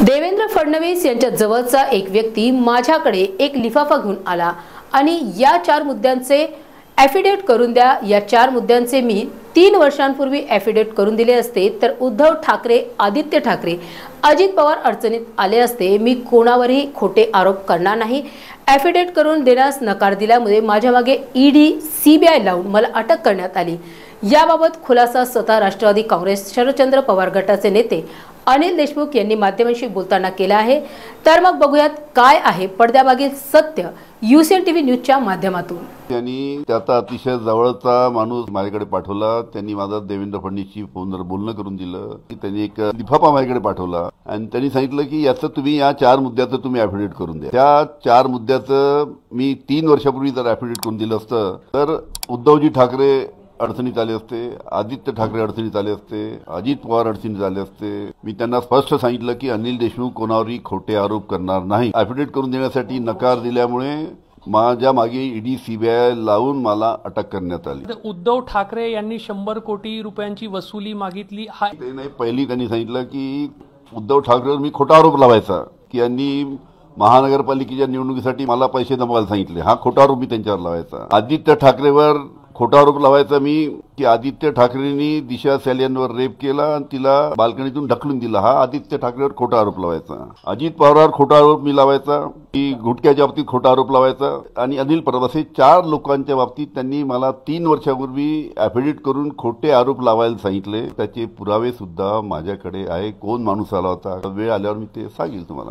देवेंद्र फडणवीस यांच्या जवळचा एक व्यक्ती माझ्याकडे एक लिफाफा घेऊन आला आणि या चार मुद्द्यांचे ॲफिडेट करून द्या. या चार मुद्द्यांचे मी तीन वर्षांपूर्वी ॲफिडेट करून दिले असते तर उद्धव ठाकरे आदित्य ठाकरे अजित पवार अडचणीत आले असते मी कोणावरही खोटे आरोप करणार नाही. ॲफिडेट करून देण्यास नकार दिल्यामुळे माझ्या मागे ईडी आय लावून मला अटक करण्यात आली. याबाबत खुलासा स्वतः राष्ट्रवादी काँग्रेस शरदचंद्र पवार गटाचे नेते अनिल देशमुख यांनी माध्यमांशी बोलताना केला आहे. तर मग बघूयात काय आहे पडद्यामागील सत्य युसीएन टीव्ही न्यूजच्या माध्यमातून. त्यांनी त्याचा अतिशय जवळचा माणूस माझ्याकडे पाठवला. त्यांनी माझा देवेंद्र फडणवीसशी फोनवर बोलणं करून दिलं. की त्यांनी एक लिफाफा माझ्याकडे पाठवला. आणि त्यांनी सांगितलं की याचं तुम्ही या चार मुद्द्याचं तुम्ही ॲफिडेट करून द्या. त्या चार मुद्द्याचं मी तीन वर्षापूर्वी जर ॲफिडेट करून दिलं असतं तर उद्धवजी ठाकरे अडचणीत आले असते आदित्य ठाकरे अडचणीत आले असते अजित पवार अडचणीत आले असते. मी त्यांना स्पष्ट सांगितलं की अनिल देशमुख कोणावरही खोटे आरोप करणार नाही. ॲफिडेट करून देण्यासाठी नकार दिल्यामुळे माझ्या मागे ईडी सीबीआय लावून मला अटक करण्यात आली. उद्धव ठाकरे यांनी शंभर कोटी रुपयांची वसुली मागितली. हा ते नाही पहिली त्यांनी सांगितलं की उद्धव ठाकरेवर मी खोटा आरोप लावायचा की यांनी महानगरपालिकेच्या निवडणुकीसाठी मला पैसे जमवायला सांगितले. हा खोटा आरोप मी त्यांच्यावर लावायचा. आदित्य ठाकरेवर खोटा आरोप लावायचा मी की आदित्य ठाकरेंनी दिशा सॅलियनवर रेप केला आणि तिला बाल्कनीतून ढकलून दिला. हा आदित्य ठाकरेवर खोटा आरोप लावायचा. अजित पवारवर खोटा आरोप मी लावायचा. की गुटख्याच्या बाबतीत खोटा आरोप लावायचा. आणि अनिल परब चार लोकांच्या बाबतीत त्यांनी मला तीन वर्षापूर्वी ॲफिडेट करून खोटे आरोप लावायला सांगितले. त्याचे पुरावे सुद्धा माझ्याकडे आहे. कोण माणूस आला होता? वेळ आल्यावर मी ते सांगेल तुम्हाला.